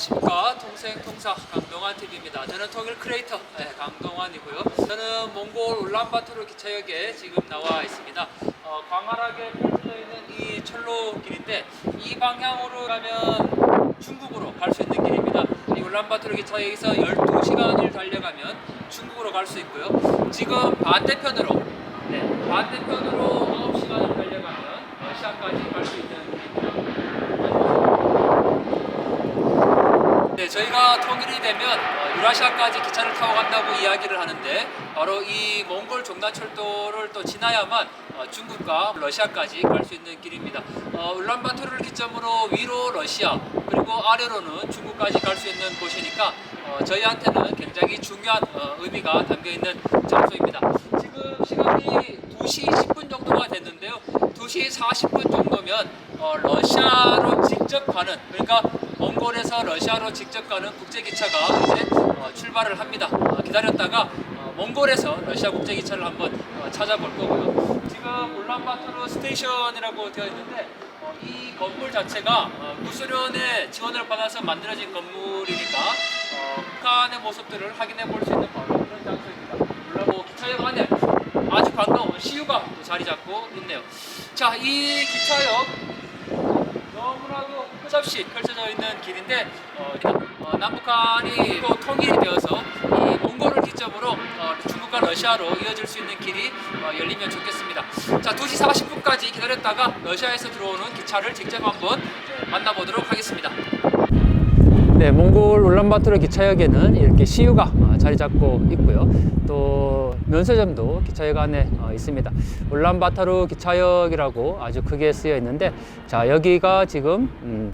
안녕하십니까 통생 통사 강동환 TV입니다. 저는 통일 크리에이터 네, 강동환이고요. 저는 몽골 울란바토르 기차역에 지금 나와 있습니다. 어, 광활하게 펼쳐져 있는 이 철로길인데 이 방향으로 가면 중국으로 갈 수 있는 길입니다. 이 울란바토르 기차역에서 12시간을 달려가면 중국으로 갈 수 있고요. 지금 반대편으로 네, 반대편으로 9시간을 달려가면 러시아까지 갈 수 있는 길입니다. 네, 저희가 통일이 되면 어, 유라시아까지 기차를 타고 간다고 이야기를 하는데 바로 이 몽골 종단철도를 또 지나야만 어, 중국과 러시아까지 갈 수 있는 길입니다. 어, 울란바토르를 기점으로 위로 러시아 그리고 아래로는 중국까지 갈 수 있는 곳이니까 어, 저희한테는 굉장히 중요한 어, 의미가 담겨 있는 장소입니다. 지금 시간이 2시 10분 정도가 됐는데요. 2시 40분 정도면 어, 러시아로 직접 가는 그러니까 몽골에서 러시아로 직접 가는 국제 기차가 이제 어, 출발을 합니다. 어, 기다렸다가 어, 몽골에서 러시아 국제 기차를 한번 어, 찾아볼 거고요. 지금 울란바토르 스테이션이라고 되어 있는데 어, 이 건물 자체가 어, 구소련의 지원을 받아서 만들어진 건물이니까 어, 북한의 모습들을 확인해 볼 수 있는 바로 그런 장소입니다. 물론 뭐 기차역 안에 아주 반가운 시유가 또 자리 잡고 있네요. 자, 이 기차역 너무나도 끝없이 펼쳐져 있는 길인데 어, 어, 남북한이 또 통일이 되어서 이 몽골을 기점으로 어, 중국과 러시아로 이어질 수 있는 길이 어, 열리면 좋겠습니다. 자, 2시 40분까지 기다렸다가 러시아에서 들어오는 기차를 직접 한번 네, 만나보도록 하겠습니다. 네, 몽골 울란바토르 기차역에는 이렇게 시유가 어, 자리 잡고 있고요. 또 면세점도 기차역 안에 어, 있습니다. 울란바토르 기차역이라고 아주 크게 쓰여 있는데, 자 여기가 지금 음,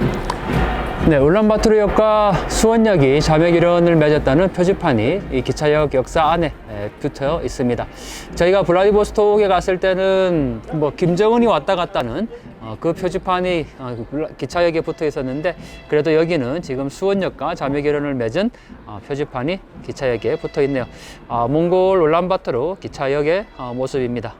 네, 울란바토르역과 수원역이 자매기련을 맺었다는 표지판이 이 기차역 역사 안에 에, 붙어 있습니다. 저희가 블라디보스톡에 갔을 때는 뭐 김정은이 왔다 갔다는 어, 그 표지판이 어, 기차역에 붙어 있었는데 그래도 여기는 지금 수원역과 자매기련을 맺은 어, 표지판이 기차역에 붙어 있네요. 아, 몽골 울란바토르 기차역의 어, 모습입니다.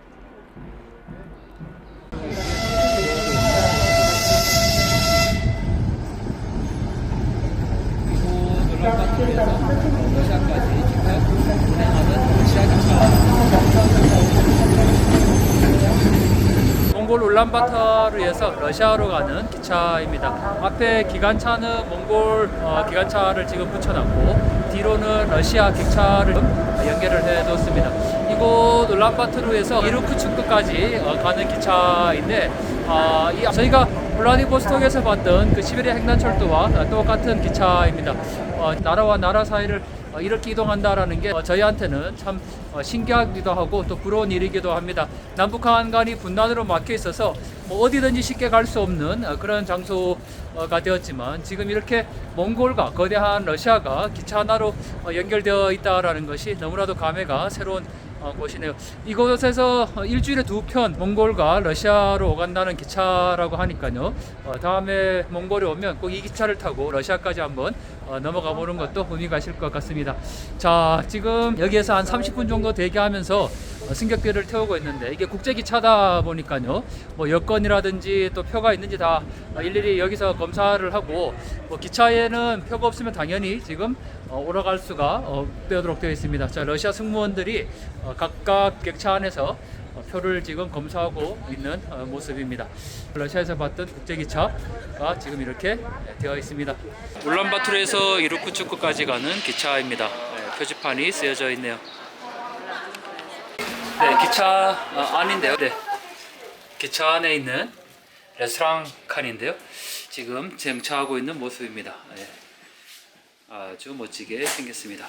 몽골 울란바토르에서 러시아로 가는 기차입니다. 앞에 기관차는 몽골 어, 기관차를 지금 붙여놨고 뒤로는 러시아 기차를 연결을 해뒀습니다. 이곳 울란바토르에서 이루크츠크까지 어, 가는 기차인데 아, 이 저희가 블라디보스톡에서 봤던 그 시베리아 횡단철도와 똑같은 기차입니다. 어, 나라와 나라 사이를 어, 이렇게 이동한다라는 게 어, 저희한테는 참 어, 신기하기도 하고 또 부러운 일이기도 합니다. 남북 한 간이 분단으로 막혀 있어서 뭐 어디든지 쉽게 갈 수 없는 어, 그런 장소가 되었지만 지금 이렇게 몽골과 거대한 러시아가 기차 하나로 어, 연결되어 있다라는 것이 너무나도 감회가 새로운 어, 곳이네요. 이곳에서 어, 일주일에 두 편 몽골과 러시아로 오간다는 기차라고 하니까요. 어, 다음에 몽골에 오면 꼭 이 기차를 타고 러시아까지 한번 어, 넘어가 보는 것도 의미가 있을 것 같습니다. 자, 지금 여기에서 한 30분 정도 대기하면서 어, 승객들을 태우고 있는데 이게 국제 기차다 보니까요. 뭐 여권이라든지 또 표가 있는지 다 어, 일일이 여기서 검사를 하고 뭐 기차에는 표가 없으면 당연히 지금 어, 올라갈 수가 어, 되도록 되어 있습니다. 자, 러시아 승무원들이 어, 각각 객차 안에서 어, 표를 지금 검사하고 있는 어, 모습입니다. 러시아에서 봤던 국제기차가 지금 이렇게 되어 있습니다. 울란바토르에서 이루크츠크까지 가는 기차입니다. 네, 표지판이 쓰여져 있네요. 네, 기차 어, 안인데요. 네, 기차 안에 있는 레스토랑 칸인데요. 지금 정차하고 있는 모습입니다. 네. 아주 멋지게 생겼습니다.